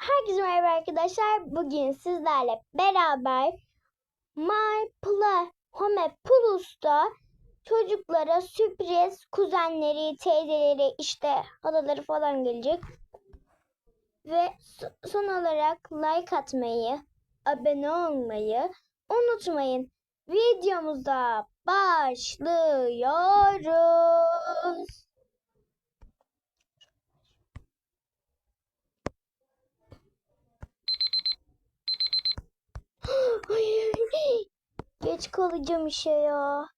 Herkese merhaba arkadaşlar. Bugün sizlerle beraber My Play Home Plus'ta çocuklara sürpriz kuzenleri, teyzeleri, işte halaları falan gelecek. Ve so- son olarak like atmayı, abone olmayı unutmayın. Videomuza başlıyoruz. Geç kalacağım işe ya.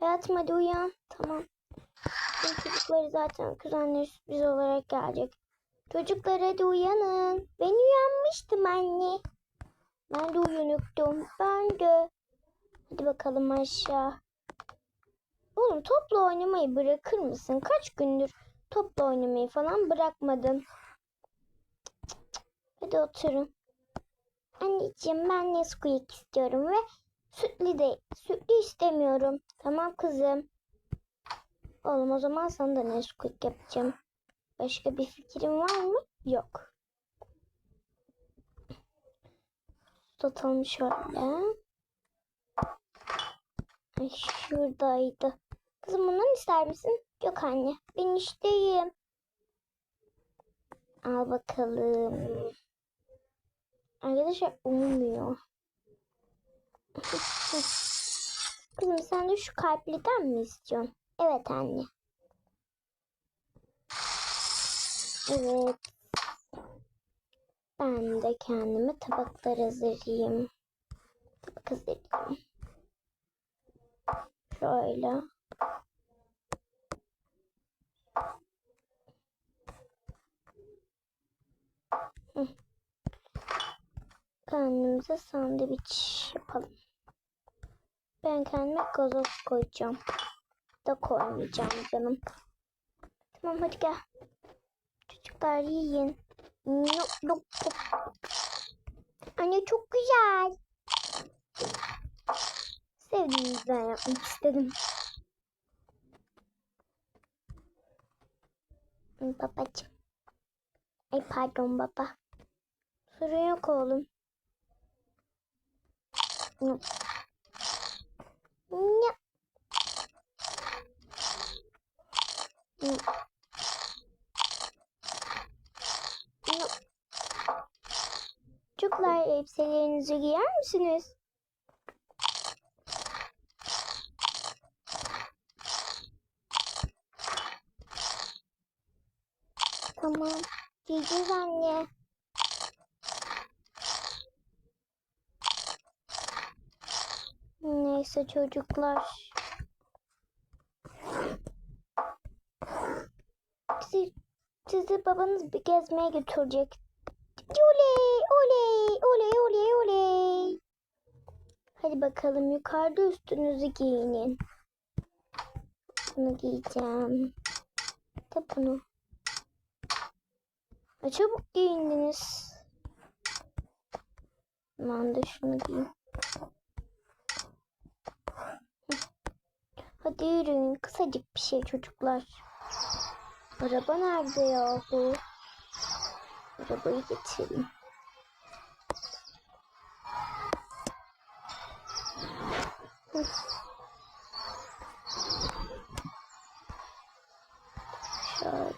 Hayatım hadi uyan. Tamam. Çocukları zaten kuzenleri sürpriz olarak gelecek. Çocuklar hadi uyanın. Ben uyanmıştım anne. Ben de uyanıktım. Ben de. Hadi bakalım aşağı. Oğlum topla oynamayı bırakır mısın? Kaç gündür topla oynamayı falan bırakmadın. Hadi oturun. Anneciğim ben Nesquik istiyorum ve sütlü de sütlü istemiyorum. Tamam kızım. Oğlum o zaman sana da Nesquik yapacağım. Başka bir fikrin var mı? Yok. Tutalım şöyle. Ay, şuradaydı. Kızım bundan ister misin? Yok anne. Ben işteyim. Al bakalım. Arkadaşlar olmuyor. Kızım sen de şu kalpliden mi istiyorsun? Evet anne. Evet. Ben de kendime tabaklar hazırlayayım. Tabak hazırlayayım. Şöyle. Hı. Kendimize sandviç yapalım. Ben kendime gazoz koyacağım. Da koymayacağım canım. Tamam hadi gel. Çocuklar yiyin. Yok, yok, yok. Anne çok güzel. Sevdiğimizden yapmak istedim. Babacığım. Ay pardon baba. Sorun yok oğlum. Yok. Yok. Yok. Yok. Çocuklar elbiselerinizi giyer misiniz? Tamam. Giyeceğiz anne. Neyse çocuklar. Sizi, sizi babanız bir gezmeye götürecek. Oley, oley, oley, oley, oley. Hadi bakalım yukarıda üstünüzü giyinin. Bunu giyeceğim. Da bunu. Ay, çabuk giyindiniz. Ben de şunu giyeyim. Hadi yürüyün. Kısacık bir şey çocuklar. Araba nerede yahu? Arabayı getirelim. Hı. Şöyle.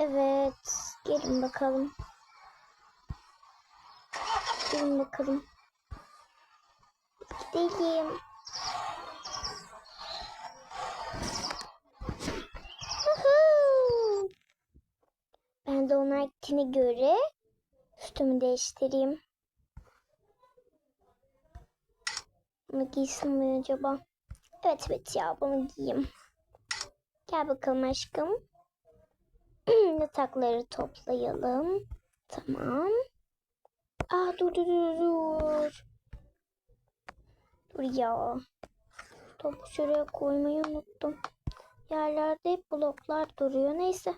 Evet. Gelin bakalım. Gelin bakalım. Gidelim. Ben de ona gittiğine göre üstümü değiştireyim. Bunu giysem mi acaba? Evet evet ya bunu giyeyim. Gel bakalım aşkım. Yatakları toplayalım. Tamam. Aa dur dur dur dur. Dur ya. Topu şuraya koymayı unuttum. Yerlerde hep bloklar duruyor. Neyse.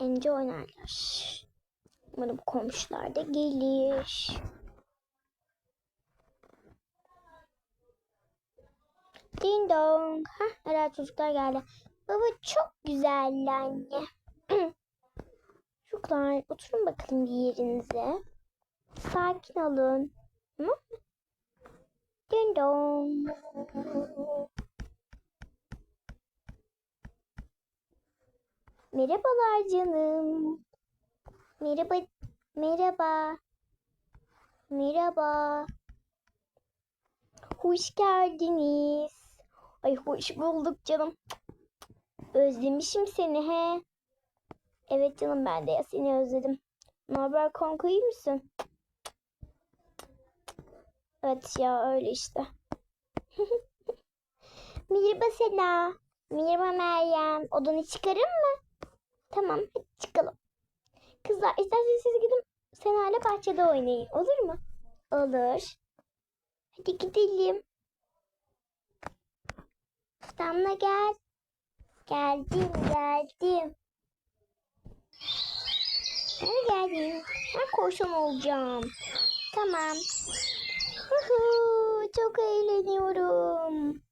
Ence oynarlar. Umarım komşular da gelir. Ding dong. Hah, herhalde çocuklar geldi. Baba çok güzeldi anne. Çocuklar oturun bakalım bir yerinize. Sakin olun. Ding dong. Merhabalar canım. Merhaba. Merhaba. Merhaba. Hoş geldiniz. Ay hoş bulduk canım. Özlemişim seni he. Evet canım ben de ya seni özledim. Ne haber kanka iyi misin? Evet ya öyle işte. Merhaba Sena. Merhaba Meryem. Odanı çıkarın mı? Tamam hadi çıkalım. Kızlar isterseniz siz gidin Sena ile bahçede oynayın. Olur mu? Olur. Hadi gidelim. Damla gel. Geldim geldim. Ben geldim. Ben korsan olacağım. Tamam. Çok eğleniyorum.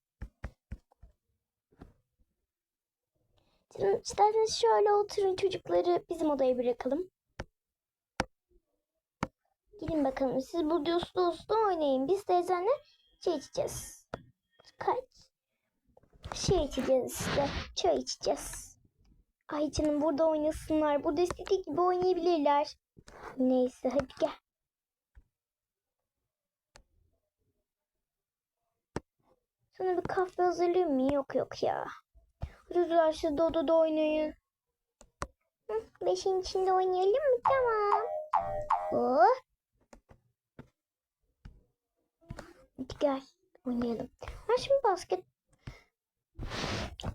Şimdi isterseniz şöyle oturun çocukları bizim odaya bırakalım. Gidin bakalım siz burada uslu uslu oynayın. Biz teyzenle şey içeceğiz. Kaç? Şey içeceğiz işte. Çay içeceğiz. Ay canım burada oynasınlar. Burada istediği gibi oynayabilirler. Neyse hadi gel. Sana bir kahve hazırlayayım mı? Yok yok ya. Çocuklar siz de odada oynayın. Beşin içinde oynayalım mı? Tamam. Oh. Hadi gel oynayalım. Ben şimdi basket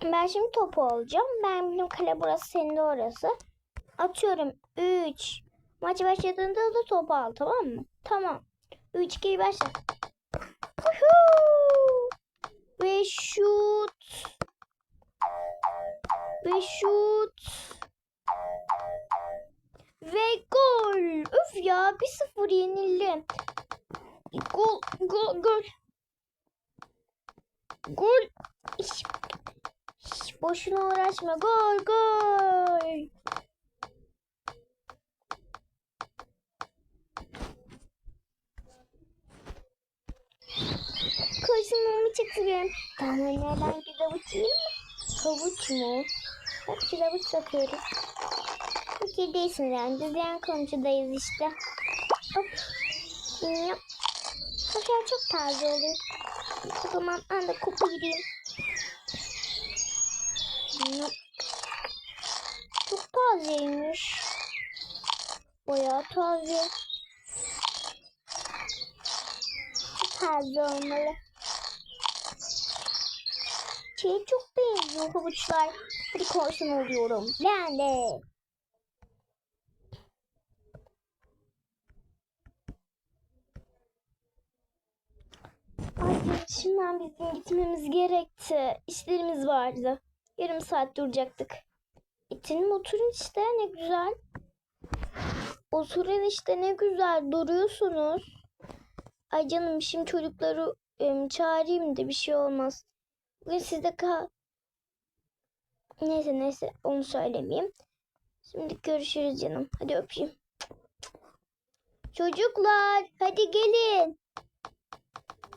ben şimdi topu alacağım. Ben benim kale burası senin de orası. Atıyorum 3. Maç başladığında da topu al tamam mı? Tamam. 3 2 başla. Woohoo! Ve şut. Ve şut. Ve gol. Öf ya 1-0 yenildi. Gol, gol, gol. Gol. İş, iş, boşuna uğraşma. Gol, gol. Çıktı benim. Tamam nereden bir havuç yiyeyim mi? Havuç mu? Bak bir havuç bakıyoruz. Fikir değilsin yani. Biz yan komşudayız işte. Hop. Yap. Kaşar çok taze oluyor. O zaman ben de koparayım. Yap. Çok tazeymiş. Bayağı taze. Taze olmalı. Şey çok benziyor havuçlar. Hadi korsan oluyorum. Ben de. Ay şimdiden bizim gitmemiz gerekti. İşlerimiz vardı. Yarım saat duracaktık. İtin oturun işte ne güzel. Oturun işte ne güzel duruyorsunuz. Ay canım şimdi çocukları em, çağırayım da bir şey olmaz. Bugün sizde kal... Neyse neyse onu söylemeyeyim. Şimdi görüşürüz canım. Hadi öpeyim. Çocuklar hadi gelin.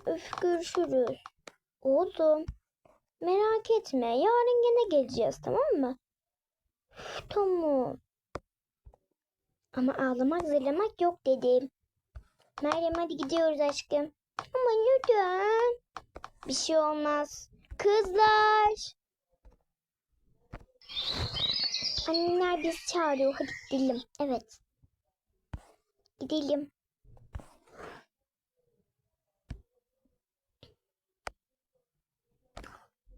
Öf görüşürüz. Oğlum merak etme yarın gene geleceğiz tamam mı? Üf, tamam. Ama ağlamak zırlamak yok dedim. Meryem hadi gidiyoruz aşkım. Ama neden? Bir şey olmaz. Kızlar. Anneler bizi çağırıyor. Hadi gidelim. Evet. Gidelim.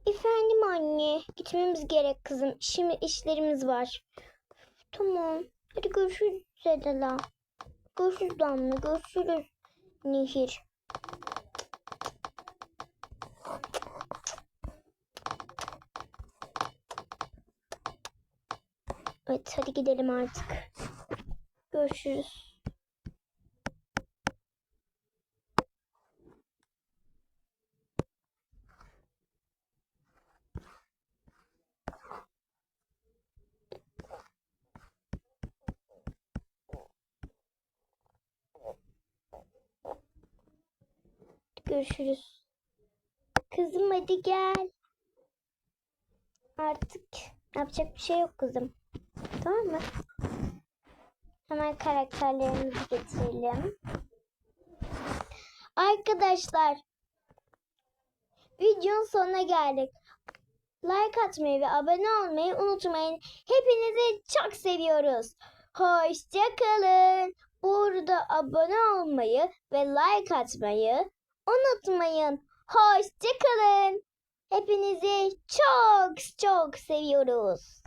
Efendim anne. Gitmemiz gerek kızım. Şimdi işlerimiz var. Tamam. Hadi görüşürüz Sedela. Görüşürüz Damla. Görüşürüz Nehir. Evet hadi gidelim artık. Görüşürüz. Görüşürüz. Kızım hadi gel. Artık yapacak bir şey yok kızım. Tamam mı? Hemen karakterlerimizi getirelim. Arkadaşlar videonun sonuna geldik. Like atmayı ve abone olmayı unutmayın. Hepinizi çok seviyoruz. Hoşçakalın. Burada abone olmayı ve like atmayı unutmayın. Hoşçakalın. Hepinizi çok çok seviyoruz.